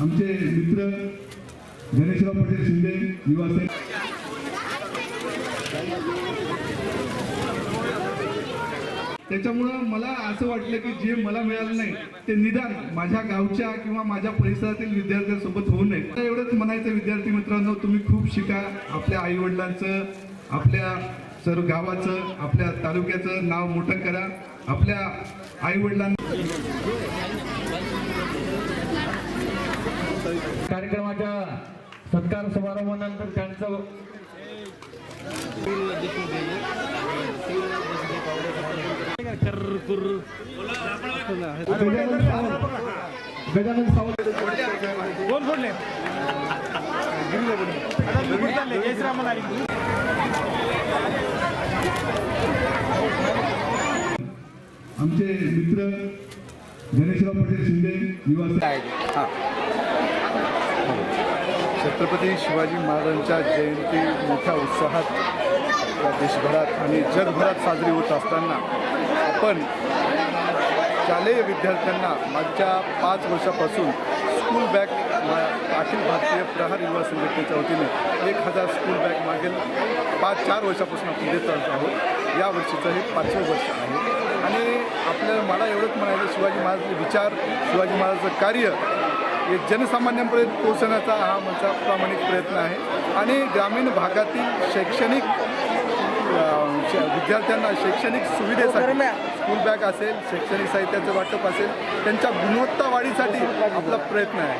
आमचे मित्र गणेशराव पटेल शिंदे युवासेना त्याच्यामुळं मला असं वाटलं की जे मला मिळालं नाही ते निदान माझ्या गावच्या किंवा माझ्या परिसरातील विद्यार्थ्यांसोबत होऊ नये. मला एवढंच म्हणायचं विद्यार्थी मित्रांनो तुम्ही खूप शिका आपल्या आई वडिलांचं आपल्या सर्व गावाचं आपल्या तालुक्याचं नाव मोठं करा. आपल्या आई वडिलांना कार्यक्रमाच्या सत्कार समारंभानंतर त्यांचं गजानन सावंत गजानन सावंत कोण आली आमचे मित्र गणेशराव पटेल शिंदे निवासी छत्रपती शिवाजी महाराजांच्या जयंती मोठ्या उत्साहात या देशभरात आणि जगभरात साजरी होत असताना आपण शालेय विद्यार्थ्यांना मागच्या पाच वर्षापासून स्कूल बॅग अखिल भारतीय प्रहार युवा संघटनेच्या वतीने एक हजार स्कूल बॅग मागील पाच चार वर्षापासून आपण देत आहोत. या वर्षीचं हे पाचवं वर्ष आहे. आणि आपल्याला मला एवढंच म्हणायचं शिवाजी महाराजांचे विचार शिवाजी महाराजांचं कार्य जनसामान्यांपर्यंत पोहोचण्याचा हा माझा प्रामाणिक प्रयत्न आहे. आणि ग्रामीण भागातील शैक्षणिक श- विद्यार्थ्यांना शैक्षणिक सुविधेसाठी स्कूल बॅग असेल शैक्षणिक साहित्याचं वाटप असेल त्यांच्या गुणवत्ता वाढीसाठी आपला प्रयत्न आहे.